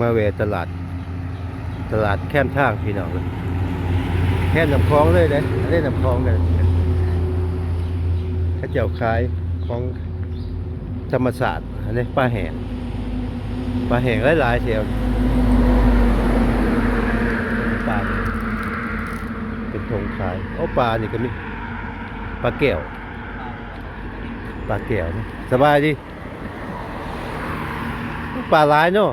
มาเวตลาด ตลาดแค้มทางพี่น้องเลยแค่น้ำคลองเลยเด้เล่นน้ำคลองกันข้าเจ้าขายของธรรมศาสตร์อันนี้ปลาแหงปลาแหงหลายๆเที่ยวปลาเป็นธงขายโอ้ปลานี่ก็มีปลาแก้วปลาแก้วนี่สบายดีปลาหลายเนาะ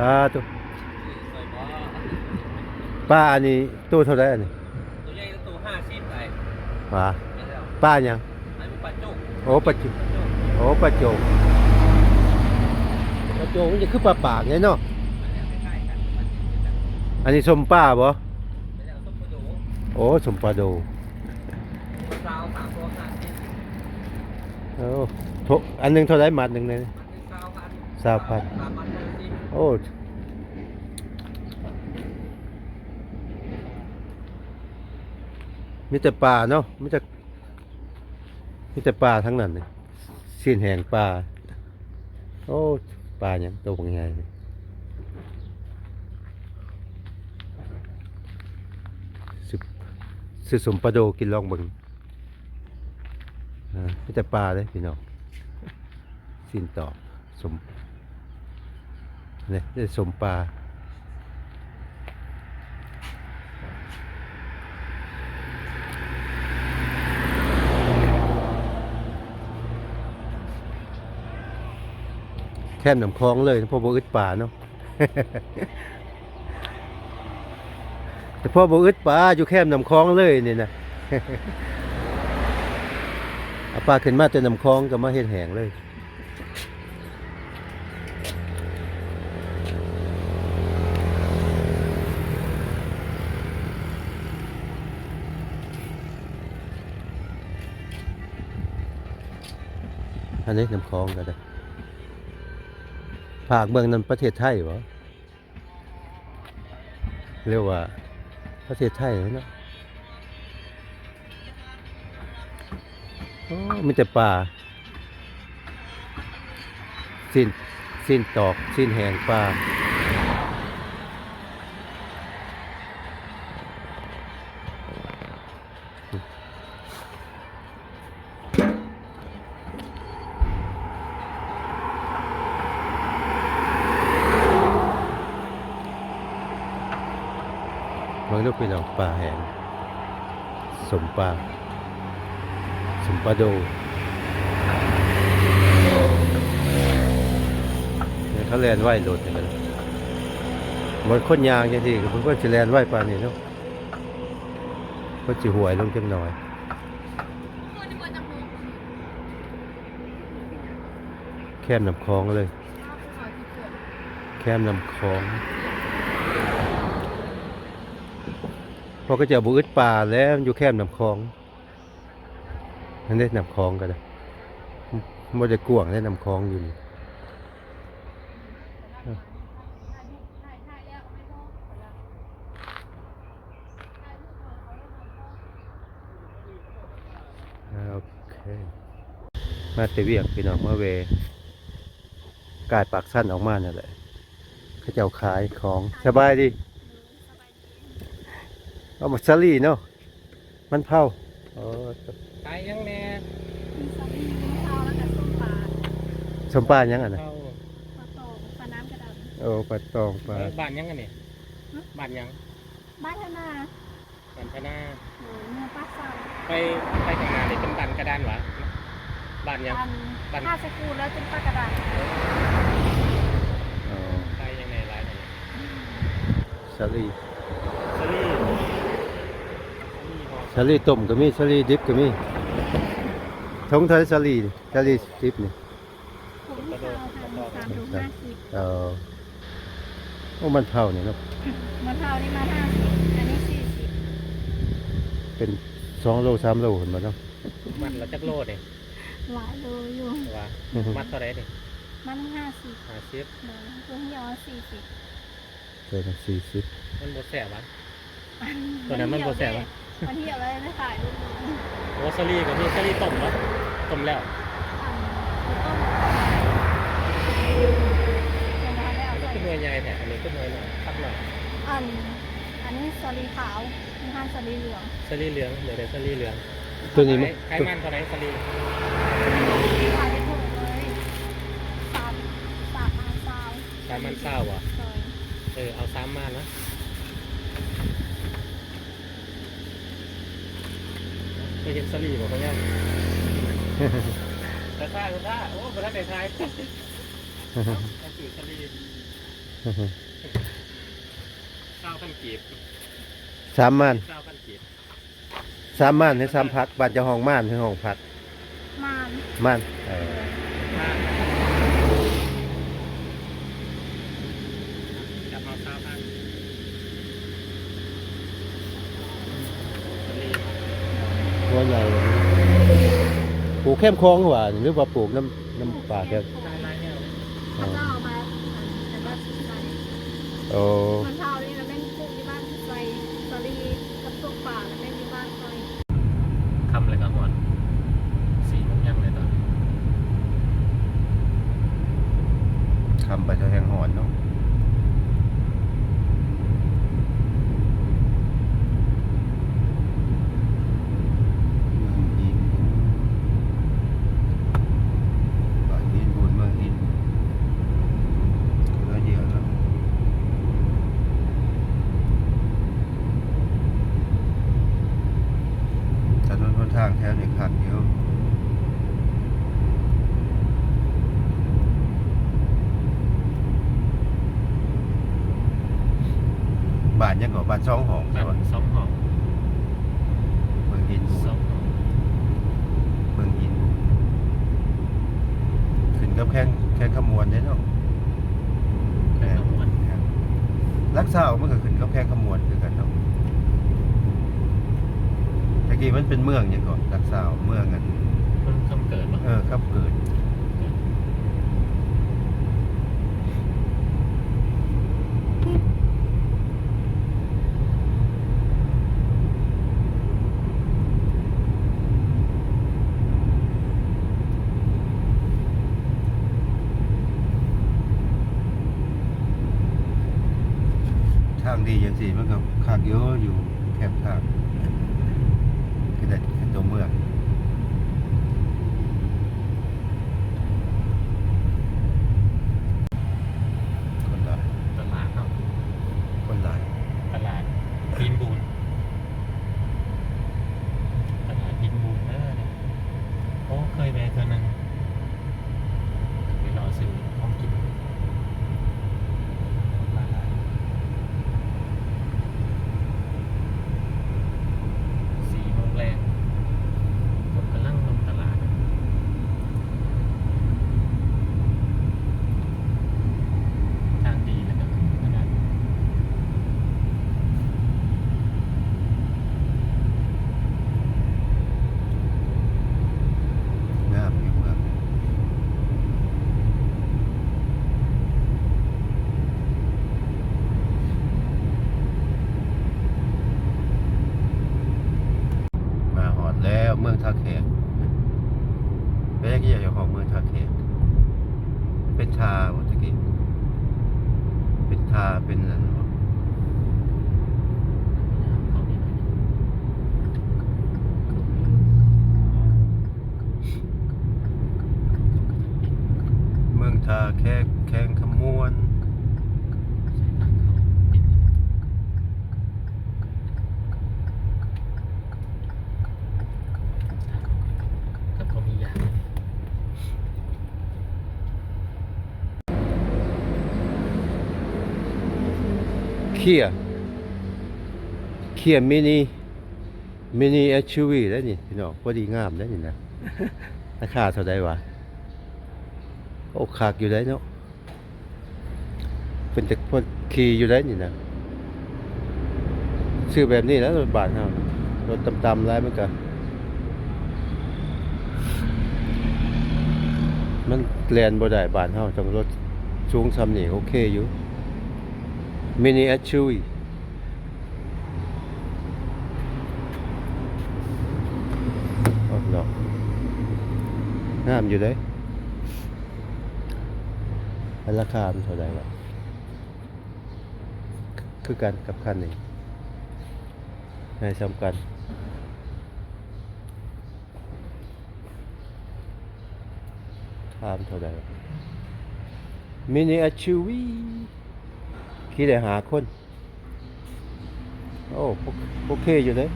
อ่าตัวป้าอันนี้ตู้เท่าไหรอันนี้ตัวใหญ่ตัวห้าสิบไปป้าป้ายังไอ้พวกปลาจุกโอ้ปลาจุโอ้ปลาโจกปลาโจกมันจะคือปลาปากไงเนาะมันเนี่ยเนแบบอันนี้สมป้าบ่ไม่ได้เอโอ้สมปลาโดซาวสามตัวห้าสิบโอ้อันหนึงเท่าไรหมัดหนึ่งเนี่ยมันเป็นซาวพัน โอ้มีแต่ปลาเนาะมีแต่มีแต่ปลาทั้งนั้นเลยสิ้นแห่งปลาโอ้ปลาเนี่ยตัวเป็นไงเนี่ยสิบสิสมปลาโดกินลองบิ่งอ่ามีแต่ปลาเลยพี่น้องสิ้นต่อสม เนี่ยได้สมปลาแค่น้ำคลองเลยพราะบ่อึดป่าเนาะแต่พ่อบ่อึดป่าอยู่แค่น้ำคลองเลยนี่นะเอาปลาขึ้นมาแต่น้ำคลองก็มาเฮ็ดแหงเลย อันนี้น้ำคลองก็ได้ภาคเมืองนั้นประเทศไทยวะเรียกว่าประเทศไทยเนาะโอ้มีแต่ป่า สิ้นสิ้นตอก สิ้นแหงป่า องลูกพี่น้องป่าแหงสมป่าสมปลาโดเนี่ยเขาแลนไหวโดดอย่างนั้นมันค้นยางจังที่เพิ่นก็สิแลนไหวปานนี้เนาะก็สิหวยลงจังหน่อยแคมน้ำคลองเลย แคมน้ำคลอง พอก็จะบุอึดป่าแล้วอยู่แคมน้ำคลองนั่นได้น้ำคลองกันนะมันจะกวางได้น้ำคลองอยู่นี่โอเค มาเตเวียกพี่น้องมาเวกายปากสั้นออกมาเนี่ยแหละเขาเจ้าขายของสบายดี เอามาซาลี่เนาะมันเผาอ๋อขายยังแน่มีซอสมีข้าวแล้วก็ส้มปลาสมปลายังอะนะเข้าปลาโตปลาน้ำกระดานโอ้ปลาตองปลาบ้านยังกันเนี่ยบ้านยังบ้านธนาบ้านพนาหนูเนื้อปลาซาไปไปทางงานนี่เป็นบ้านกระดานหวะบ้านยังปันบ้านผ้าสกูลแล้วเป็นปลากระดานอ๋อไปยังไงร้านเนี่ยซาลี่ ซาลี่ซาลี่ หอซาลี่ต้มก็มีซาลี่ดิบก็มีทงไทยซาลี่ซาลี่ดิบนี่ผมมีข้าวค่ะมีสามถุงห้าสิบเออโอ้มันเผาเนี่ยเนาะมะพร้าวนี่มาห้าสิบอันนี้สี่สิบเป็นสองโลสามโลเห็นบ่เนาะมัดละจักโลเนี่ยหลายโลอยู่ว่ามัดเท่าไหรเนี่ยมันห้าสิบห้าสิบหนูตัวที่ยอสี่สิบเกินสี่สิบมันบ่แสบวะตัวนั้นมันบ่แซ่บวะ มันเหี่ยวเลยไม่ขายลูกหนูโอ้ซาลี่กับนี่ซาลี่ต้มวะต้มแล้วอันต้มยังไงวยใหญ่แท้อันนี้ก็หน่วยหน่อยครับหน่อยอัน อันนี้สลีขาวมีห้าสลีเหลืองสลีเหลืองเดี๋ยวได้สลีเหลืองตัวนี้มันไขมันเท่าไหร่สลีขายไปถูกเลยสามสามอาซาวไขมันเศร้าอะ เลยเออเอาซ้ำมานะ ไปเห็นสลีบอกเขายังแต่ซ่าแต่ซ่าโอ้บรักแต่ทายเอาสื่อสลีเศร้าพันกีบสามม่านเศร้าพันกีบสามม่านให้สามพักบ้านเจะห้องม่านให้ห้องพักมานม่านเออ มาจับมาเศร้าพันสลี หัวใหญ่ปลูกเข้มคลองหว่าหรือว่าปลูกน้ำน้ำป่าแค่ได้ไรเนี่ยพระเจ้ามาแต่ว่าใส่โอ้มันเท่านี้แล้วแม่งปลูกที่บ้านใส่สลีกับตุกป่าแล้วแม่งที่บ้านใส่ทำเลยครับหมดสีมุกยังเลยตอนทำไปจะแหงหอนเนาะเมืองอินบ้านอินบุญเมืองอินก็เดียวแล้วถนนหนทางแถวนี้ขัดเยอะ บ้าน ยังก่อบ้านช่องหองแบใช่บปะสองห้องเมืองอินบูสองห้องเมืองอินบูขึ้นกับแข้งแข้งขมวนเนี่ยเนาะแค่ทั้งหมดรักษาออกมันก็ขึ้นกับแข้งขมวนคือกันเนาะตะกี้มันเป็นเมืองยังก่อนรักษาเมืองกัน มันคำเกิดปะเออครับเกิดทางดีอย่างสี่มันก็ขากเยอะอยู่แคบทางก็ได้ตัวเมือง คนหลาย ตลาดเนาะ คนหลาย ตลาดบินบูนตลาดบินบูนเออเนี่ยโอ้เคยไปเธอหนึ่งไปรอซื้อของกินมาหลายสี่โมงแรงผมกำลังลงตลาด ทางดีแล้วก็ขึ้นขนาด งามอยู่เมืองมาหอดแล้ว เมืองท่าแขกเป็นยังไงอย่างของเมืองท่าแขกเป็นชาวัตะกี้เป็นชาเป็นอะไรวะเขานี่หน่อยเมืองท่าแขกแข่งขมวน ใส่ตังเขาปิดกับเขามียาง เคียเคียมินิมินิ SUV ได้นี่พี่น้องพอดีงามได้นี่นะราคาเท่าไดวะโอ้ขากอยู่ได้เนาะเป็นแต่พอขี่อยู่ได้นี่นะซื้อแบบนี้แล้วรถบาทเฮารถต่ำๆแล้วมันก็มันแลนบ่ได้บาทเฮาต้องรถสูงซ้ำนี่โอเคอยู่ มินิ SUV โอ้ดอกงามอยู่เด้ราคาเท่าไหร่วะคือกันกับคันนี้ให้สำคัญถามเท่าใดมินิอาชูวี คิดได้หาคน โอ้โอเคอยู่เลย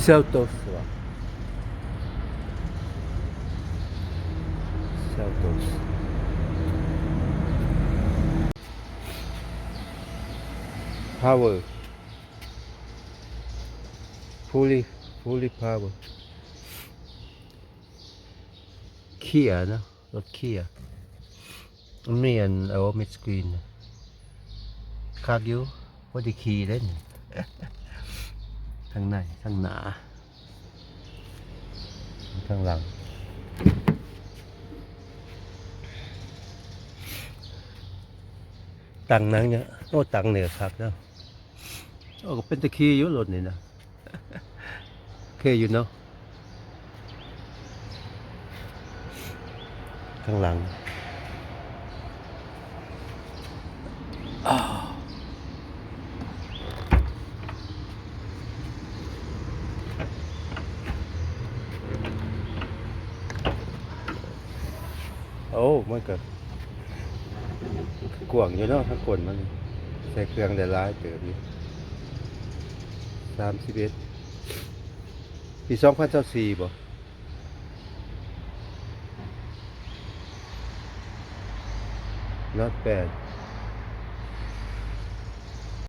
เซลโตสวะเซลโตส power fully fully power เคียนะรถเคียมันมีอันเอามิดสกรีนคักอยู่พอดีขี่เล่นข้างในข้างหน้าข้างหลังตังนังเนี่ยโอ้ตังเหนือครับเนาะโอ้ก็เป็นตะคีอยู่รถนี่นะเคยอยู่เนาะ ข้างหลังอ้โอ้มันก็กวงอยู่เนาะทั้งคนมันใส่เครื่องได้หลายเติบอยู่สามสิบเอ็ดปีสองพันเจ้าสี่บ่ นัดแปด